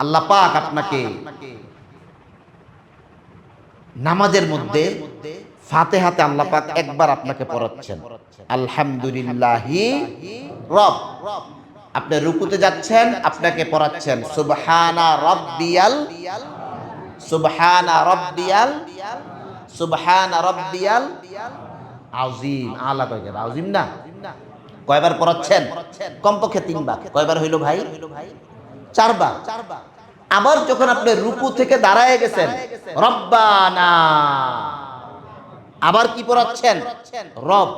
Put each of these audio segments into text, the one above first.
আল্লাহ পাক আপনাকে নামাজের মধ্যে ফাতে হাতে আল্লাহ পাক একবার আপনাকে পড়াচ্ছেন। আলহামদুলিল্লাহি রব। আপনি রুকুতে যাচ্ছেন, আপনাকে পড়াচ্ছেন। সুবহানা রব্বিয়াল সুবহানা রব্বিয়াল সুবহানা রব্বিয়াল। আউজিম আলা কয়বার? আউজিম না? কয়বার পড়াচ্ছেন? কমপক্ষে তিনবার। কয়বার হইল ভাই? চারবার। আবার যখন আপনি রুকু থেকে দাঁড়ায় গেছেন, রব্বানা। আবার কি পড়াচ্ছেন? রব।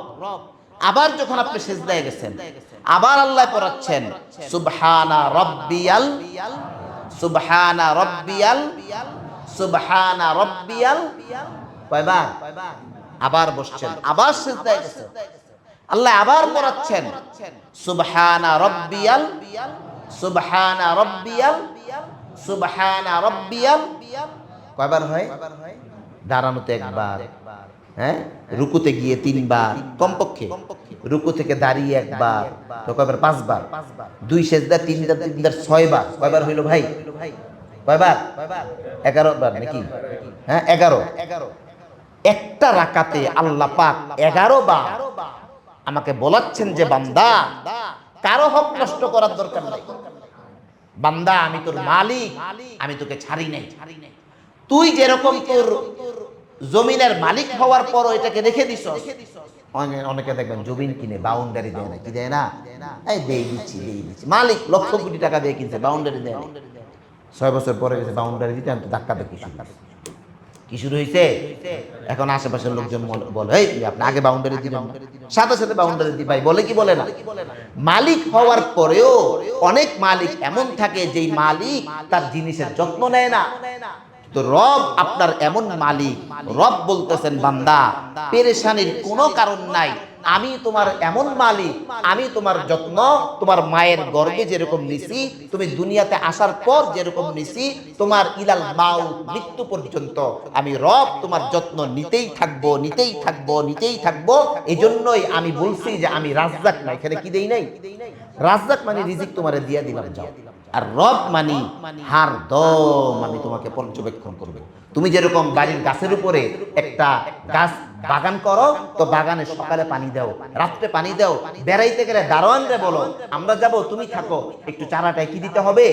আবার যখন আপনি সেজদায় গেছেন, আবার আল্লাহ পড়াচ্ছেন, সুবহানা রব্বিয়াল সুবহানা রব্বিয়াল সুবহানা রব্বিয়াল। কয়বার? আবার বসছেন, আবার সেজদায় গেছেন। আল্লাহ আবার পড়াচ্ছেন, সুবহানা রব্বিয়াল সুবহানা রব্বিয়াল সুবহানা রব্বিয়াল। কয়বার হয়? দাঁড়ানোতে একবার। হ্যাঁ? রুকুতে গিয়ে তিনবার। কমপক্ষে। রুকু থেকে দাঁড়িয়ে একবার। তো কয়বার? পাঁচবার। দুই সেজদা তিনবার তিনবার ছয়বার। কয়বার হইল ভাই? কয়বার? এগারো বার নাকি? হ্যাঁ এগারো। একটা রাকাতে আল্লাহ পাক এগারো বার আমাকে বলাচ্ছেন যে বান্দা কারও হক নষ্ট করার দরকার নাই। বান্দা, আমি তোর মালিক, আমি তোকে ছাড়ি নাই। তুই যেরকম তোর জমিনের মালিক হওয়ার পর এটাকে রেখে দিস অনেকে দেখবেন জমিন কিনে বাউন্ডারি দেয় না। কি দেয় না? এই দিচ্ছি দিচ্ছি। মালিক লক্ষ কোটি টাকা দিয়ে কিনছে বাউন্ডারি দেয় ছয় বছর পরে গেছে বাউন্ডারি দিতে আমি তো ধাক্কা দেখি কি শুরু হয়েছে এখন আশেপাশের লোকজন বলে এই আপনি আগে বাউন্ডারি দিবেন সাথে সাথে বাউন্ডারি দি ভাই, বলে কি বলে না? মালিক হওয়ার পরেও অনেক মালিক এমন থাকে যেই মালিক তার জিনিসের যত্ন নেয় না। তো রব আপনার এমন মালিক, রব বলতেছেন, বান্দা, পেরেশানির কোনো কারণ নাই। আমি তোমার এমন মালিক, আমি তোমার যত্ন, তোমার মায়ের গর্ভে যেরকম নিছি, তুমি দুনিয়াতে আসার পর যেরকম নিছি, তোমার ইলাল মাউ মৃত্যু পর্যন্ত আমি রব তোমার যত্ন নিতেই থাকব নিতেই থাকব নিতেই থাকব। জন্যই আমি বলছি যে আমি রাজ্জাক না, এখানে কি দেই নাই? রাজ্জাক মানে রিজিক তোমার দিয়ে দিলাম, যাও। আর রব মানি হার দম, আমি তোমাকে পর্যবেক্ষণ করবে। তুমি যেরকম বাড়ির গাছের উপরে একটা গাছ বাগান করো, তো বাগানে সকালে পানি দাও, রাত্রে পানি দাও, বেড়াইতে গেলে দারোয়ানরে বলো, আমরা যাব, তুমি থাকো, একটু চারাটায় কি দিতে হবে?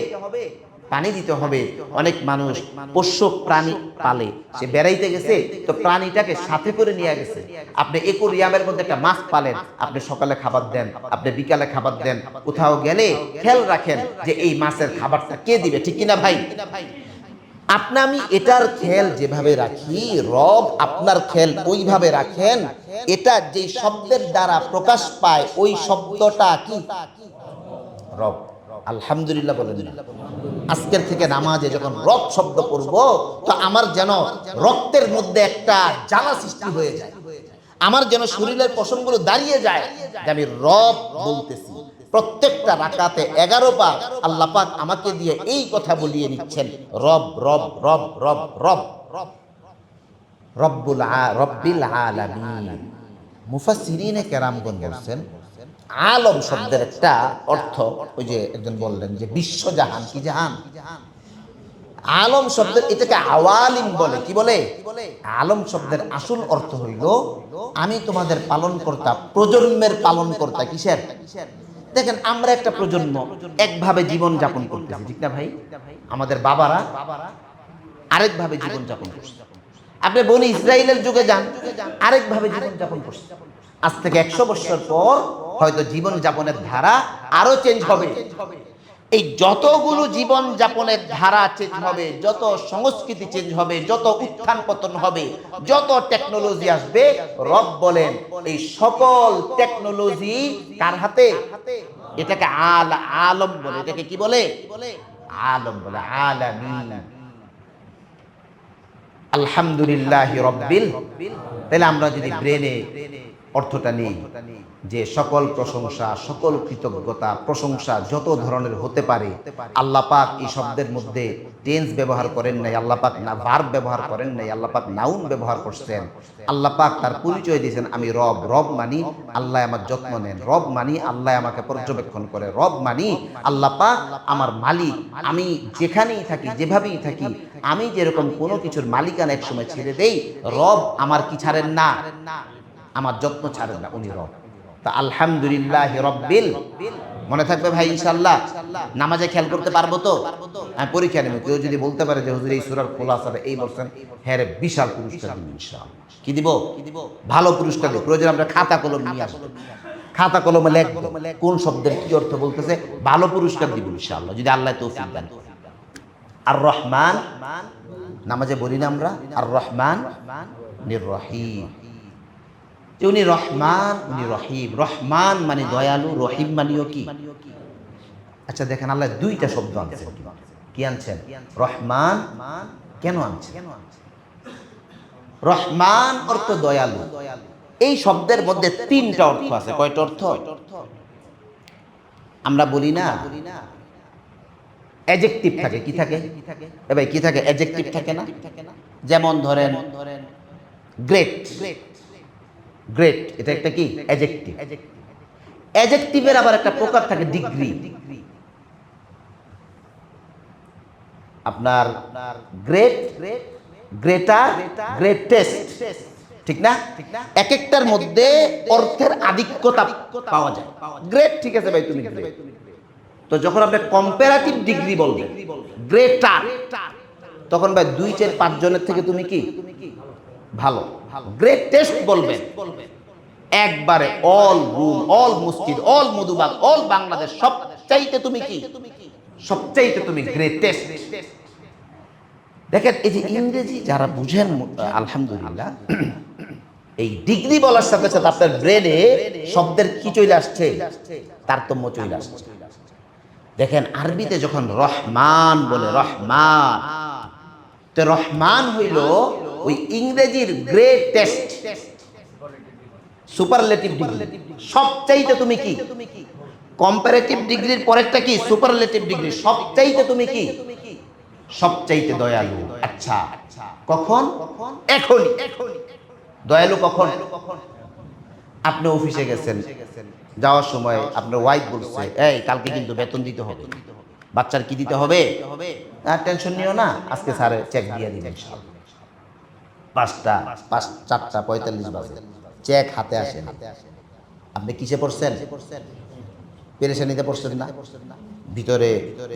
পানি দিতে হবে। অনেক মানুষ পোষ্য প্রাণী পালে, সে বেড়াইতে গেছে, তো প্রাণীটাকে সাথে করে নিয়ে গেছে। আপনি একুরিয়ামের মধ্যে একটা মাছ পালেন, আপনি সকালে খাবার দেন, আপনি বিকালে খাবার দেন, কোথাও গেলে খেয়াল রাখেন যে এই মাছের খাবারটা কে দিবে, ঠিক কিনা ভাই? আপনি আমি এটার খেয়াল যেভাবে রাখি, রব আপনার খেয়াল ওইভাবে রাখেন, এটা যে শব্দের দ্বারা প্রকাশ পায়, ওই শব্দটা কি? রব। আলহামদুলিল্লাহ বলেন না। আজকের থেকে নামাজে যখন রব শব্দ পড়ব, তো আমার যেন রক্তের মধ্যে একটা জ্বালা সৃষ্টি হয়ে যায়। আমার যেন শরীরের পশমগুলো দাঁড়িয়ে যায় যে আমি রব বলতেছি। প্রত্যেকটা রাকাতে এগারো বার আল্লাহ পাক আমাকে দিয়ে এই কথা বলিয়ে নিচ্ছেন, রব রব রব রব রব রব রব্বুল রব্বিল আলামিন। মুফাসসিরিনে কেরামগণ বলছেন, আলম শব্দের একটা অর্থ, ওই যে একজন বললেন যে বিশ্বজাহান কি জাহান? আলম শব্দের এটাকে আওয়ালিম বলে, কি বলে? আলম শব্দের আসল অর্থ হইল, আমি তোমাদের পালন কর্তা প্রজন্মের পালন কর্তা কিসের? দেখেন আমরা একটা প্রজন্ম একভাবে জীবন যাপন করতেছি ঠিক না ভাই? আমাদের বাবারা আরেকভাবে জীবন যাপন করছে। আপনি বলি ইসরায়েলের যুগে যান আরেকভাবে জীবন যাপন করছে। আজ থেকে একশো বছর পর হয়তো জীবন যাপনের ধারা আরও চেঞ্জ হবে। এই যতগুলো জীবন যাপনের ধারা চেঞ্জ হবে, যত সংস্কৃতি চেঞ্জ হবে, যত উত্থান পতন হবে, যত টেকনোলজি আসবে, রব বলেন, এই সকল টেকনোলজি কার হাতে? এটাকে আল আলম বলে। এটাকে কি বলে? আলম বলে। আলামিন। আলহামদুলিল্লাহ রব্বিল। তাহলে আমরা যদি ব্রেনে অর্থটা নেই। যে সকল প্রশংসা, সকল কৃতজ্ঞতা, প্রশংসা যত ধরনের হতে পারে, আল্লাহ পাক এই শব্দের মধ্যে টেন্স ব্যবহার করেন নাই, আল্লাহ পাক না ভার্ব ব্যবহার করেন নাই, আল্লাহ পাক নাউন ব্যবহার করছেন। আল্লাহ পাক তার পরিচয় দিয়েছেন, আমি রব রব মানি আল্লাহ আমার যত্ন নেন, রব মানি আল্লাহ আমাকে পর্যবেক্ষণ করে, রব মানি আল্লাহ পাক আমার মালিক, আমি যেখানেই থাকি, যেভাবেই থাকি, আমি যেরকম কোনো কিছুর মালিকানা এক সময় ছেড়ে দেই, রব আমার কি ছাড়েন না? আমার যত্ন ছাড়েন না, উনি রব। তা আলহামদুলিল্লাহ রব্বিল। মনে থাকবে ভাই ইনশাল্লাহ নামাজে খেয়াল করতে পারব তো? আমি পরীক্ষা নেব। কেউ যদি বলতে পারে যে, হুজুর, এই সুরার খোলাসাটা এই বলছেন হ্যাঁ বিশাল পুরস্কার দিব ইনশাআল্লাহ। কি দিব? ভালো পুরস্কার দিব। প্রয়োজন আমরা খাতা কলম নিয়ে আসব। খাতা কলমে লেখবো কোন শব্দের কি অর্থ বলতেছে? ভালো পুরস্কার দিব, ইনশাআল্লাহ। যদি আল্লাহ তৌফিক দেন। আর রহমান নামাজে বলি না আমরা আর রহমান নির রহিম যে উনি রহমান, উনি রহিম। রহমান মানে দয়ালু, রহিম মানিও কি? আচ্ছা দেখেন, আল্লাহ দুইটা শব্দ আনছেন। কি আনছেন? রহমান কেন আনছেন? রহমান অর্থ দয়ালু। এই শব্দের মধ্যে তিনটা অর্থ আছে। কয়টা অর্থ? আমরা বলি না অ্যাজেক্টিভ থাকে। কি থাকে? ভাই, কি থাকে? অ্যাজেক্টিভ থাকে না? যেমন ধরেন গ্রেট গ্রেট এটা একটা কি? অ্যাজেক্টিভ অ্যাজেক্টিভের আবার একটা প্রকার থাকে ডিগ্রি আপনার গ্রেট গ্রেটার গ্রেটেস্ট ঠিক না? এক একটার মধ্যে অর্থের আধিক্যতা পাওয়া যায়। গ্রেট ঠিক আছে ভাই, তুমি তো যখন আপনি কম্পারেটিভ ডিগ্রি বলবেন গ্রেটার তখন ভাই দুই চার পাঁচ জনের থেকে তুমি কি? ভালো। গ্রেট টেস্ট বলবেন। একবারে অল রুম অল মসজিদ অল মধুবাগ অল বাংলাদেশ সব চাইতে তুমি কি? সবচাইতে তুমি গ্রেটেস্ট দেখেন এই যে ইংরেজি যারা বুঝেন আলহামদুলিল্লাহ এই ডিগ্রি বলার সাথে সাথে আপনার ব্রেনে শব্দের কি চলে আসছে? তারতম্য চলে আসছে। দেখেন আরবিতে যখন রহমান বলে রহমান। তো রহমান হইল ওই ইংরেজির গ্রেটেস্ট সুপারলেটিভ ডিগ্রি সবচাইতে তুমি কি? কম্পারেটিভ ডিগ্রির পরেরটা কি? সুপারলেটিভ ডিগ্রি সবচাইতে তুমি কি? সবচাইতে দয়ালু। আচ্ছা কখন? এখনই। দয়ালু কখন? আপনি অফিসে গেছেন। যাওয়ার সময় আপনার ওয়াইফ বলছে এই কালকে কিন্তু বেতন দিতে হবে। বাচ্চার কি দিতে হবে? আর টেনশন নিও না। আজকে স্যার চেক দিয়ে দিবেন পাঁচটা পাঁচ চারটা পঁয়তাল্লিশ বাজে। চেক হাতে আসে। আপনি কিসে পড়ছেন? পেরেশানিতে পড়ছেন না? ভিতরে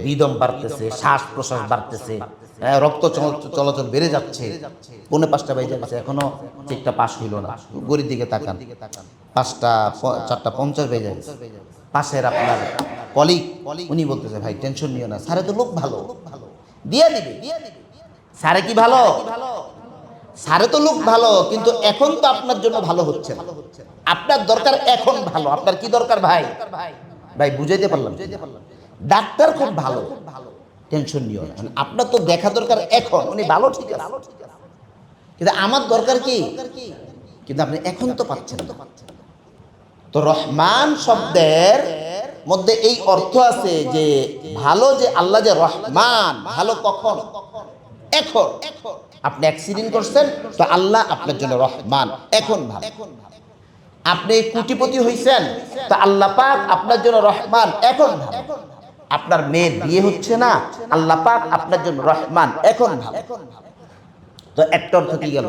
রিদম বাড়তেছে শ্বাস প্রশ্বাস বাড়তেছে হ্যাঁ, রক্ত চল- চলাচল বেড়ে যাচ্ছে। পৌনে পাঁচটা বেজে গেছে এখনও চেকটা পাস হইল না। গড়ির দিকে তাকান। পাঁচটা চারটা পঞ্চাশ বেজে গেছে পাশের আপনার কলিগ উনি বলতেছে ভাই টেনশন নিও না স্যারে তো লোক ভালো ভালো। দিয়ে দিবে। স্যারে কি ভালো? স্যারে তো লোক ভালো, কিন্তু এখন তো আপনার জন্য ভালো হচ্ছে না। আপনার দরকার এখন ভালো। আপনার কি দরকার ভাই? ভাই, বুঝাইতে পারলাম ডাক্তার খুব ভালো। টেনশন নিও না। মানে আপনার তো দেখা দরকার এখন, উনি ভালো ঠিক আছে। কিন্তু আমার দরকার কি? কিন্তু আপনি এখন তো পাচ্ছেন তো রহমান শব্দের মধ্যে এই অর্থ আছে যে, ভালো যে আল্লাহ যে রহমান, ভালো কখন? এখন আপনি অ্যাক্সিডেন্ট করছেন, তো আল্লাহ আপনার জন্য রহমান। এখন ভালো আপনি কুটিপতি হইছেন, তো আল্লাহ পাক আপনার জন্য রহমান। এখন ভালো আপনার মেয়ের বিয়ে হচ্ছে না, আল্লাহ পাক আপনার জন্য রহমান। এখন ভালো তো একটা অর্থ কি গেল?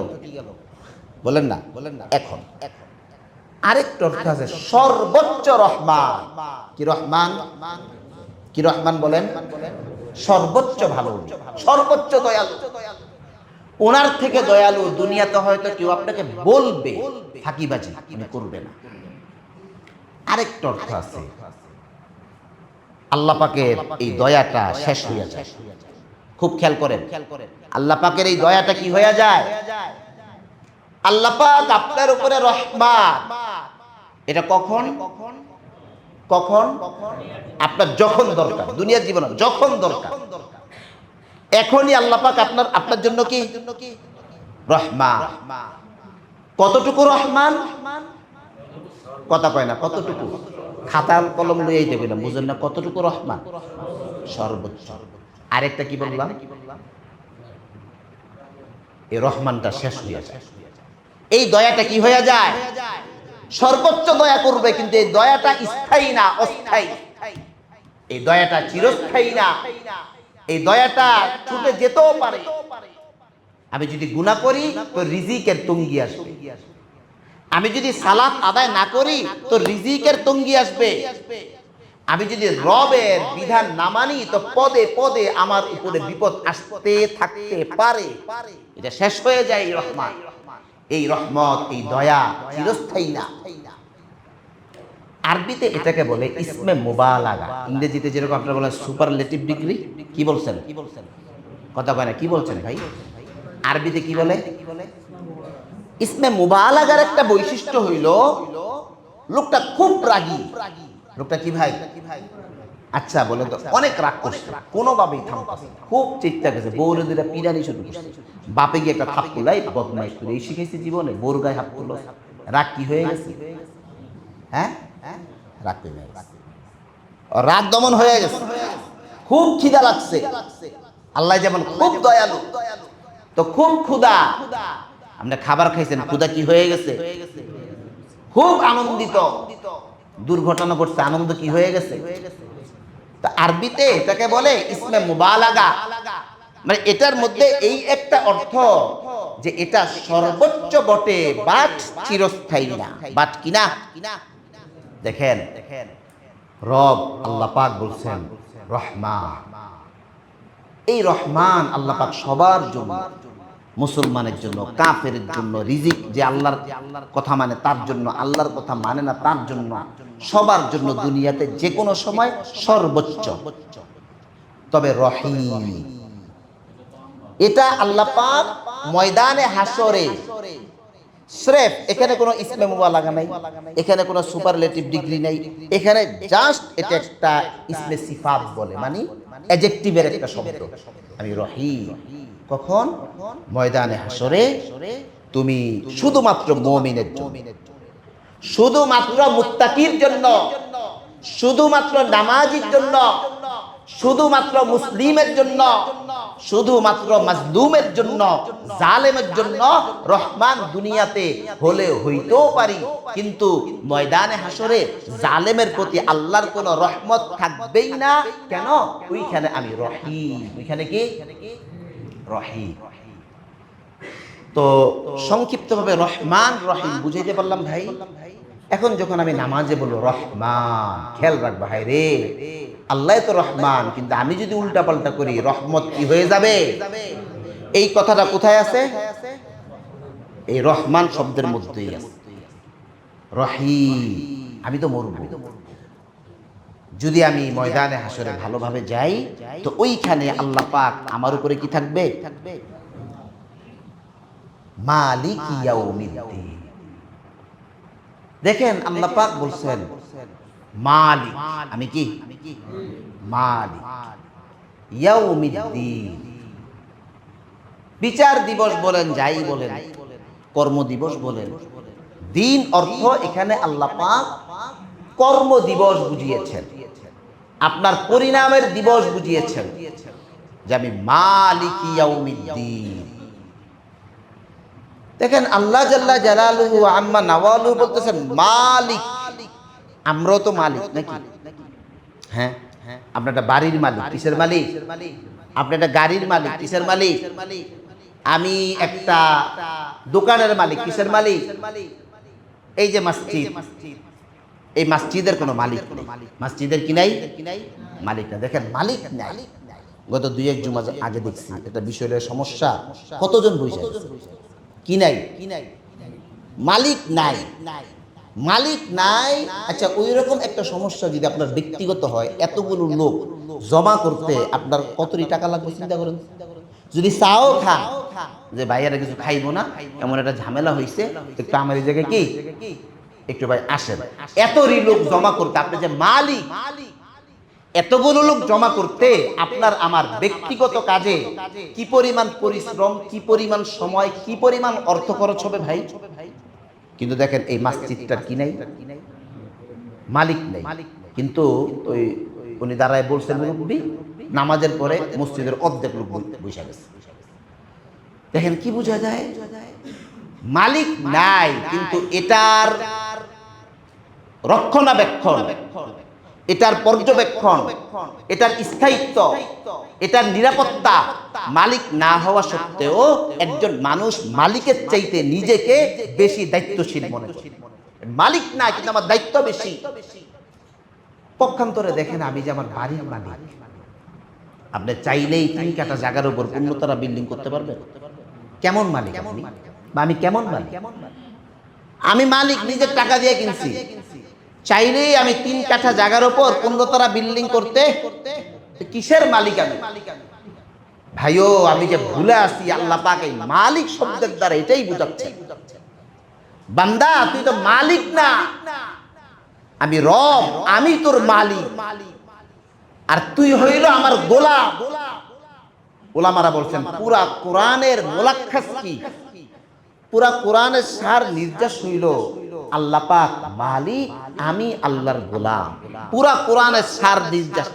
বলেন না বলেন না। এখন। আরেকটা অর্থ আছে, সর্বোচ্চ রহমান। কি রহমান? কি রহমান বলেন? সর্বোচ্চ ভালো। সর্বোচ্চ দয়ালু। ওনার থেকে দয়ালু, দুনিয়াতে হয়তো কেউ আপনাকে বলবে, ফাঁকিবাজি উনি করবে না। আরেকটা অর্থ আছে। আল্লাহ পাকের এই দয়াটা শেষ হইয়া যায়। খুব খেয়াল করেন। আল্লাহ পাকের এই দয়াটা কি হয়ে যায়? আল্লাহ পাক আপনার উপরে রহমান এটা কখন কখন? কখন? আপনার যখন দরকার, দুনিয়ার জীবনে যখন দরকার। এখনই আল্লাহ পাক আপনার আপনার জন্য কি? রহমান। কতটুকু রহমান? কথা কয় না, কতটুকু? খাতার কলম লইয়াই দেবেন বুঝেন না কতটুকু রহমান? সর্বোচ্চ। আরেকটা কি বললাম? এই রহমানটা শেষ হয়ে যায়। এই দয়াটা কি হয়ে যায়? সর্বোচ্চ দয়া করবে, কিন্তু এই দয়াটা স্থায়ী না, অস্থায়ী। এই দয়াটা চিরস্থায়ী না। এই দয়াটা ছুটে যেতেও পারে। আমি যদি গুণা করি, তো রিজিকের তঙ্গি আসবে। আমি যদি সালাত আদায় না করি, তো রিজিকের তঙ্গি আসবে। আমি যদি রবের বিধান না মানি, তো পদে পদে আমার উপরে বিপদ আসতে থাকতে পারে। এটা শেষ হয়ে যায় রহমান এই রহমত, এই দয়া চিরস্থায়ী না। আরবিতে এটাকে বলে ইসমে মুবালাগা। ইংরেজিতে যেরকম আপনারা বলেন সুপারলেটিভ ডিগ্রি কি বলছেন? কথা কয় না, কি বলছেন ভাই? আরবিতে কি বলে? ইসমে মুবালাগার একটা বৈশিষ্ট্য হইল, লোকটা খুব রাগী। লোকটা কি ভাই? আচ্ছা বলে তো, অনেক রাগ করছে, কোনোভাবেই না। খুব চিন্তা গেছে বউরে দুটা পিরানি শুরু করছে। বাপে গিয়ে একটা থাপ তুলাই বদমাইশ করে, এই শিখেছে জীবনে বোর গায়ে হাত তুলো রাগ কি হয়ে গেছে? হ্যাঁ? হয়ে? রাগ দমন হয়ে গেছে। খুব খিদা লাগছে। আল্লাহ যেমন খুব দয়ালু। তো খুব ক্ষুদা আমরা খাবার খাইছেন ক্ষুদা কি হয়ে গেছে? খুব আনন্দিত। দুর্ঘটনা ঘটছে, আনন্দ কি হয়ে গেছে? তা আরবিতে এটাকে বলে ইসমে মুবালাগা। মানে এটার মধ্যে এই একটা অর্থ যে এটা সর্বোচ্চ বটে, বাট চিরস্থায়ী না। বাট কিনা কিনা? দেখেন, রব আল্লাহ পাক বলছেন, রহমান। এই রহমান আল্লাহ পাক সবার জন্য, মুসলমানের জন্য, কাফের জন্য, রিজিক যে আল্লাহর কথা মানে তার জন্য, আল্লাহর কথা মানে না তার জন্য, সবার জন্য দুনিয়াতে যে কোনো সময় সর্বোচ্চ। তবে রহিম, এটা আল্লাহ পাক ময়দানে হাসরে স্রেফ, এখানে কোনো ইসমে লাগা নাই, এখানে কোনো সুপারলেটিভ ডিগ্রি নাই, এখানে জাস্ট এটা একটা ইসমে সিফাত বলে মানে অ্যাজেক্টিভের একটা শব্দ। আমি রহিম। কখন? ময়দানে হাসরে তুমি শুধুমাত্র মমিনের জন্য। শুধুমাত্র মুত্তাকির জন্য, শুধুমাত্র নামাজির জন্য শুধুমাত্র মুসলিমের জন্য, শুধুমাত্র মাজলুমের জন্য, জালেমের জন্য রহমান দুনিয়াতে হলে হইতেও পারি। কিন্তু ময়দানে হাসরে জালেমের প্রতি আল্লাহর কোন রহমত থাকবেই না। কেন? ওইখানে আমি রহি ওইখানে কি? রহিম। তো সংক্ষিপ্তভাবে রহমান রহিম, বুঝাইতে পারলাম ভাই? এখন যখন আমি নামাজে বলব, রহমান, খেয়াল রাখব ভাই রে। আল্লাহ তো রহমান, কিন্তু আমি যদি উল্টা পাল্টা করি, রহমত কি হয়ে যাবে? এই কথাটা কোথায় আছে? এই রহমান শব্দের মধ্যেই আছে। রহিম, আমি তো মরব। যদি আমি ময়দানে হাসরে ভালোভাবে যাই, তো ওইখানে আল্লাহ পাক আমার উপরে কি থাকবে? মালিক ইয়াউমিদ্দিন। দেখেন আল্লাহ পাক বলছেন মালিক আমি কি? মালিক। ইয়াউমিদ্দিন। বিচার দিবস বলেন যাই বলেন কর্ম দিবস বলেন। দিন অর্থ এখানে আল্লাহ পাক কর্ম দিবস বুঝিয়েছেন। আপনার পরিণামের দিবস বুঝিয়েছেন। যে আমি মালিক ইয়াউমিদ্দিন। দেখেন আল্লাহ জাল্লা জালালু আম্মা নওয়ালু বলতেছেন মালিক। আমরাও তো মালিক নাকি? হ্যাঁ। আপনার একটা বাড়ির মালিক কিসের মালিক আপনি একটা গাড়ির মালিক কিসের মালিক? আমি একটা দোকানের মালিক কিসের মালিক এই যে মসজিদ। এই মসজিদের কোনো মালিক মসজিদের কি নাই? মালিক না দেখেন মালিক নাই। গত দুই এক জুমা আগে দেখছি এটা বিষয়ের সমস্যা। কতজন বুঝে কি নাই? কি নাই মালিক নাই। নাই মালিক নাই। আচ্ছা ওই রকম একটা সমস্যা যদি আপনার ব্যক্তিগত হয়, এতগুলো লোক জমা করতে আপনার কতটি টাকা লাগবে চিন্তা করেন? যদি চাও খান যে ভাইয়ারা কিছু খাইবো না, এমন একটা ঝামেলা হয়েছে একটু আমার এই জায়গায় কি? একটু ভাই আসেন। এতরি লোক জমা করতে, আপনি যে মালিক মালিক এতগুলো লোক জমা করতে আপনার আমার ব্যক্তিগত কাজে কি পরিমাণ পরিশ্রম, কি পরিমাণ সময়, কি পরিমাণ অর্থ খরচ হবে ভাই? কিন্তু দেখেন, এই মসজিদটার কি নাই? মালিক নেই। কিন্তু ওই উনি দাঁড়ায় বলছেন মুরব্বী নামাজের পরে মসজিদের অর্ধেক লোক বসে গেছে। দেখেন কি বোঝা যায়? মালিক নাই, কিন্তু এটার রক্ষণাবেক্ষণ এটার পর্যবেক্ষণ, এটার স্থায়িত্ব, এটার নিরাপত্তা মালিক না হওয়া সত্ত্বেও একজন মানুষ মালিকের চাইতে নিজেকে বেশি দায়িত্বশীল মনে মালিক না, কিন্তু আমার দায়িত্ব বেশি। পক্ষান্তরে দেখেন আমি যে আমার বাড়ির মালিক। আপনি চাইলেই তিন কাটা জায়গার উপর পূর্ণতারা বিল্ডিং করতে পারবেন। কেমন মালিক বা আমি কেমন মালিক? আমি মালিক, নিজের টাকা দিয়ে কিনছি। চাইলেই আমি তিন কাঠা জায়গার উপর পূর্ণতারা বিল্ডিং করতে কিসের মালিক আমি? ভাইও, আমি যে ভুলে আসি আল্লাহ পাক এই মালিক শব্দের দ্বারা এটাই বুঝাচ্ছে। বান্দা, তুই তো মালিক না। আমি রব, আমি তোর মালিক। আর তুই হইল আমার গোলা ওলামারা বলছেন, পুরা কোরআনের মোলাক্ষাস কি? পুরা কোরআনের সার নির্দেশ হইল, আল্লাহ পাক, মালিক, আমি আল্লাহর গোলাম। পুরা কোরআনের সার নির্দেশ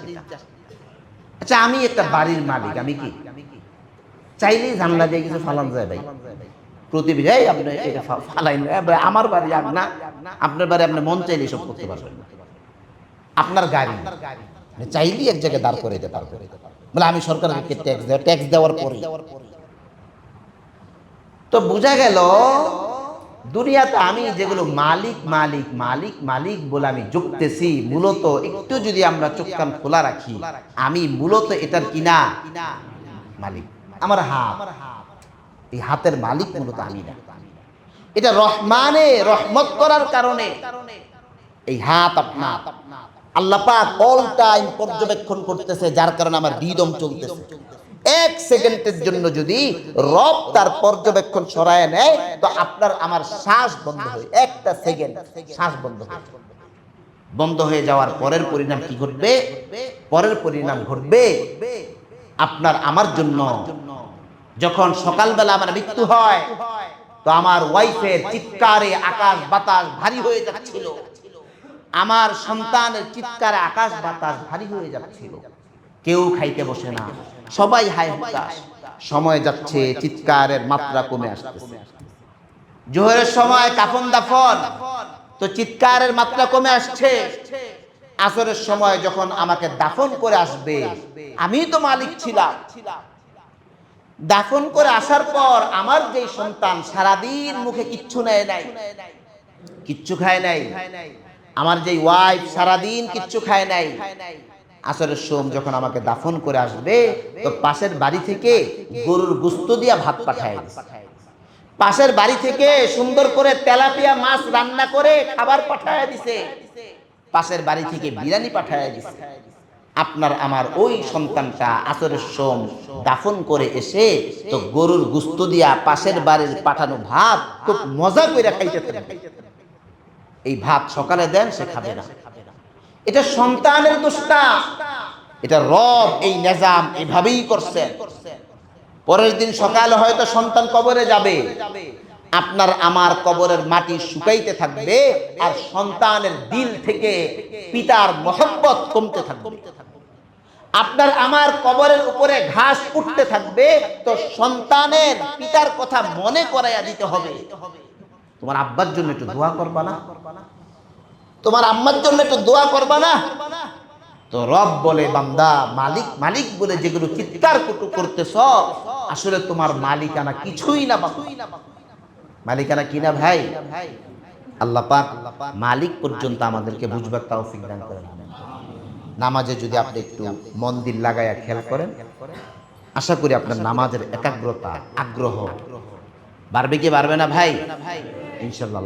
আচ্ছা আমি একটা বাড়ির মালিক, আমি কি? চাইলেই জানলা দিয়ে কিছু ফালান যায় ভাই। আপনি এটা ফালাই আমার বাড়ি আপনার বাড়ি আপনি মন চাইলে সব করতে পারবেন। আপনার গাড়ি চাইলেই এক জায়গায় দাঁড় করে দিতে পারবেন। বলে আমি সরকারকে ট্যাক্স দেওয়া ট্যাক্স দেওয়ার পরে। তো বোঝা গেল, দুনিয়াতে আমি যেগুলো মালিক মালিক মালিক মালিক বলে আমি যুক্তেছি, মূলত একটু যদি আমরা চোখ কান খোলা রাখি, আমি মূলত এটার কিনা? মালিক, আমার হাত। এই হাতের মালিক মূলত আমি না। এটা রহমানে রহমত করার কারণে এই হাত আপনার। আল্লাহ পাক অল টাইম পর্যবেক্ষণ করতেছে, যার কারণে আমার দিদম চলতেছে। এক সেকেন্ডের জন্য যদি রব তার পর্যবেক্ষণ সরায় নেয়, তো আপনার আমার শ্বাস বন্ধ হয় একটা সেকেন্ড শ্বাস বন্ধ হয় বন্ধ হয়ে যাওয়ার পরের পরিণাম কি ঘটবে? পরের পরিণাম ঘটবে আপনার আমার জন্য। যখন সকালবেলা আমার মৃত্যু হয়, তো আমার ওয়াইফের চিৎকারে আকাশ বাতাস ভারী হয়ে যাচ্ছিল। আমার সন্তানের চিৎকারে আকাশ বাতাস ভারী হয়ে যাচ্ছিল। কেউ খাইতে বসে না। সবাই হায় হতাশ সময় যাচ্ছে, চিৎকারের মাত্রা কমে আসতেছে। জোহরের সময় কাফন দাফন, তো চিৎকারের মাত্রা কমে আসছে। আসরের সময় যখন আমাকে দাফন করে আসবে, আমি তো মালিক ছিলাম। দাফন করে আসার পর আমার যে সন্তান সারাদিন মুখে কিচ্ছু নেয় নাই। কিচ্ছু খায় নাই। আমার যে ওয়াইফ সারাদিন কিচ্ছু খায় নাই। আসরের সোম যখন আমাকে দাফন করে আসবে, তো পাশের বাড়ি থেকে গরুর গুস্ত দিয়া ভাত পাঠায় পাশের বাড়ি থেকে সুন্দর করে তেলাপিয়া মাছ রান্না করে খাবার পাঠায় দিছে। পাশের বাড়ি থেকে বিরিয়ানি পাঠায় দিছে। আপনার আমার ওই সন্তানটা আসরের সোম দাফন করে এসে, তো গরুর গুস্ত দিয়া পাশের বাড়ির পাঠানো ভাত খুব মজা করে খাইতে এই ভাত সকালে দেন, সে খাবে না। এটা সন্তানের দোষ না এটা রব এই নিজাম এভাবেই করছেন পরের দিন সকালে হয়তো সন্তান কবরে যাবে। আপনার আমার কবরের মাটি শুকাইতে থাকবে আর সন্তানের দিল থেকে পিতার মহব্বত কমতে থাকবে। আপনার আমার কবরের উপরে ঘাস উঠতে থাকবে, তো সন্তানের পিতার কথা মনে করাইয়া দিতে হবে। তোমার আব্বার জন্য একটু দোয়া করবা না? তোমার আম্মার জন্য একটু দোয়া করবা না? তো রব বলে, বান্দা, মালিক মালিক বলে যেগুলো চিৎকার কুটু করতেছ, আসলে তোমার মালিকানা কিছুই না মালিকানা কিনা ভাই? আল্লাহ পাক মালিক পর্যন্ত আমাদেরকে বুঝবার তৌফিক দান করেন নামাজে যদি আপনি একটু মন্দির লাগাইয়া খেয়াল করেন, আশা করি আপনার নামাজের একাগ্রতা, আগ্রহ বাড়বে কি বাড়বে না ভাই? ইনশাল্লাহ।